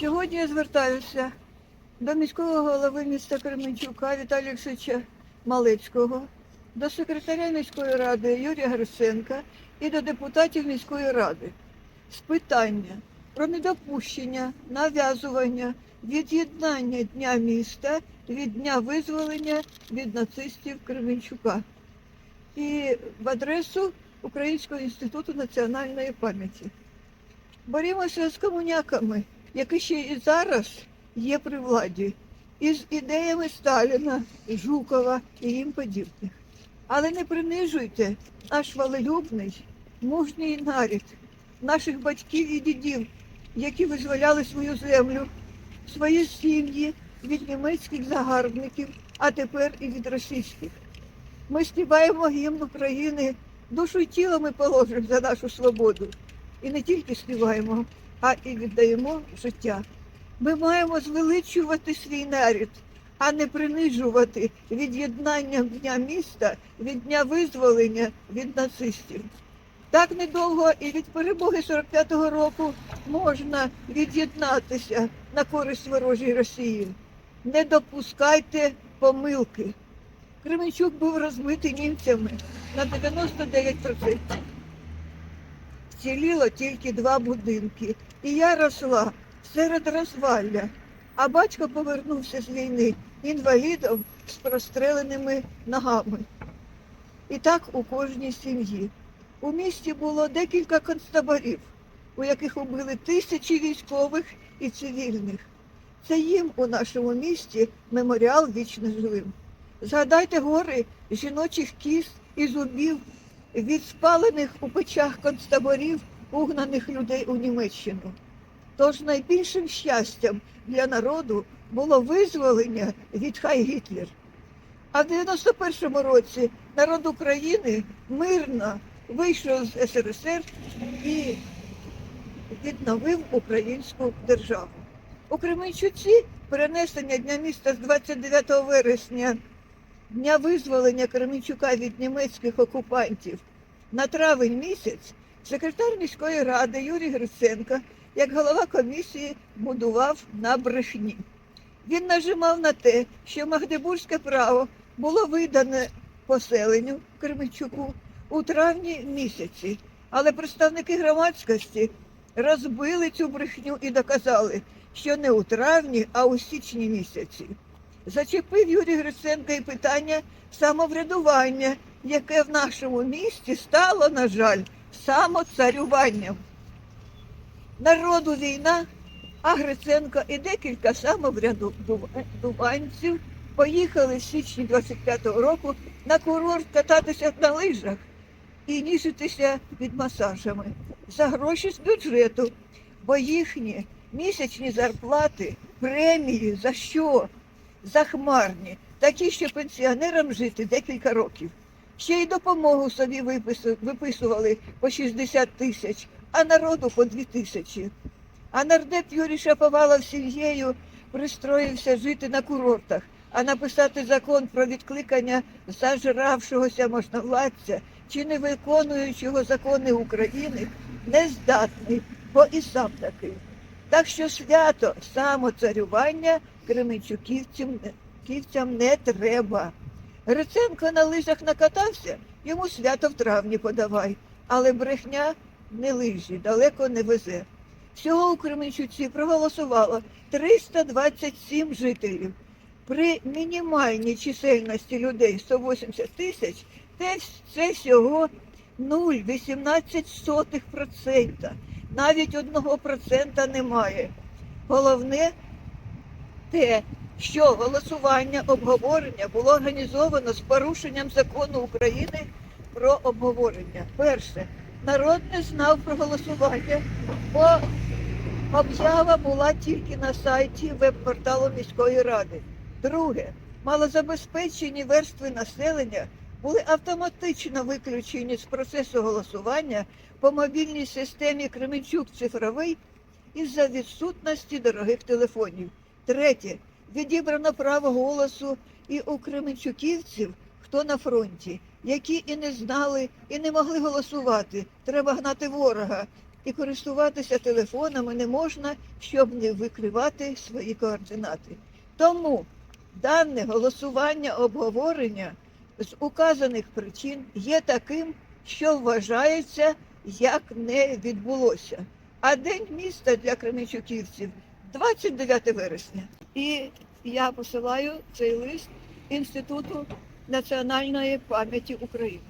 Сьогодні я звертаюся до міського голови міста Кременчука Віталія Олексійовича Малецького, до секретаря міської ради Юрія Гриценка і до депутатів міської ради з питання про недопущення нав'язування від'єднання Дня міста від Дня визволення від нацистів Кременчука і в адресу Українського інституту національної пам'яті. Борімося з комуняками, які ще і зараз є при владі, і з ідеями Сталіна, Жукова і їм подібних. Але не принижуйте наш волелюбний, мужній нарід, наших батьків і дідів, які визволяли свою землю, свої сім'ї від німецьких загарбників, а тепер і від російських. Ми співаємо гімн України, душу й тіло ми положимо за нашу свободу. І не тільки співаємо, а і віддаємо життя. Ми маємо звеличувати свій нарід, а не принижувати від'єднанням дня міста від дня визволення від нацистів. Так недовго і від перемоги 45-го року можна від'єднатися на користь ворожій Росії. Не допускайте помилки. Кременчук був розбитий німцями на 99%. Вціліло тільки два будинки. І я росла серед розвалля. А батько повернувся з війни інвалідом з простреленими ногами. І так у кожній сім'ї. У місті було декілька концтаборів, у яких убили тисячі військових і цивільних. Це їм у нашому місті меморіал вічно живим. Згадайте гори жіночих кіз і зубів від спалених у печах концтаборів, угнаних людей у Німеччину. Тож найбільшим щастям для народу було визволення від Хай Гітлер. А в 91-му році народ України мирно вийшов з СРСР і відновив українську державу. У Кременчуці перенесення Дня міста з 29 вересня, Дня визволення Кременчука від німецьких окупантів на травень місяць секретар міської ради Юрій Гриценко, як голова комісії, будував на брехні. Він нажимав на те, що Магдебурзьке право було видане поселенню Кременчуку у травні місяці, але представники громадськості розбили цю брехню і доказали, що не у травні, а у січні місяці. Зачепив Юрій Гриценко і питання самоврядування, яке в нашому місті стало, на жаль, самоцарюванням. Народу війна, а Гриценко і декілька самоврядуванців поїхали в січні 25-го року на курорт кататися на лижах і ніжитися від масажами за гроші з бюджету, бо їхні місячні зарплати, премії за що? Захмарні, такі, що пенсіонерам жити декілька років. Ще й допомогу собі виписували по 60 тисяч, а народу по 2 тисячі. А нардеп Юрій Шаповалов сім'єю пристроївся жити на курортах, а написати закон про відкликання зажравшогося можновладця чи не виконуючого закони України не здатний, бо і сам такий. Так що свято самоцарювання кременчуківцям не- треба. Гриценко на лижах накатався, йому свято в травні подавай, але брехня не лижі, далеко не везе. Всього у Кременчуці проголосувало 327 жителів. При мінімальній чисельності людей 180 тисяч це, всього 0,18%. Навіть 1% немає. Головне те, що голосування обговорення було організовано з порушенням закону України про обговорення. Перше, народ не знав про голосування, бо об'ява була тільки на сайті веб-порталу міської ради. Друге, малозабезпечені верстви населення були автоматично виключені з процесу голосування по мобільній системі Кременчук цифровий із-за відсутності дорогих телефонів. Третє, відібрано право голосу і у кременчуківців, хто на фронті, які і не знали, і не могли голосувати. Треба гнати ворога. і користуватися телефонами не можна, щоб не викривати свої координати. Тому дане голосування обговорення з указаних причин є таким, що вважається, як не відбулося. А День міста для кременчуківців 29 вересня. І я посилаю цей лист Інституту національної пам'яті України.